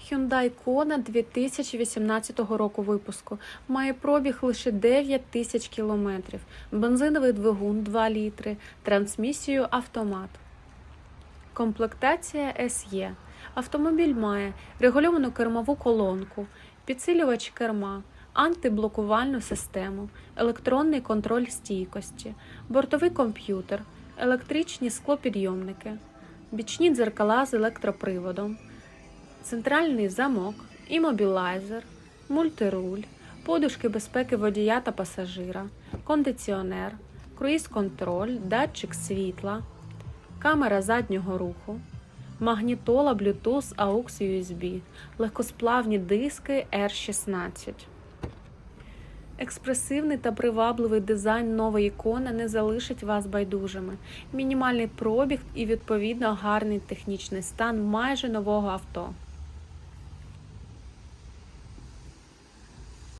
Hyundai Kona 2018 року випуску. Має пробіг лише 9 тисяч кілометрів. Бензиновий двигун 2 літри, трансмісію автомат. Комплектація SE. Автомобіль має регульовану кермову колонку, підсилювач керма, антиблокувальну систему, електронний контроль стійкості, бортовий комп'ютер, електричні склопідйомники, бічні дзеркала з електроприводом, центральний замок, імобілайзер, мультируль, подушки безпеки водія та пасажира, кондиціонер, круїз-контроль, датчик світла, камера заднього руху, магнітола Bluetooth AUX USB, легкосплавні диски R16. Експресивний та привабливий дизайн нової ікони не залишить вас байдужими. Мінімальний пробіг і відповідно гарний технічний стан майже нового авто.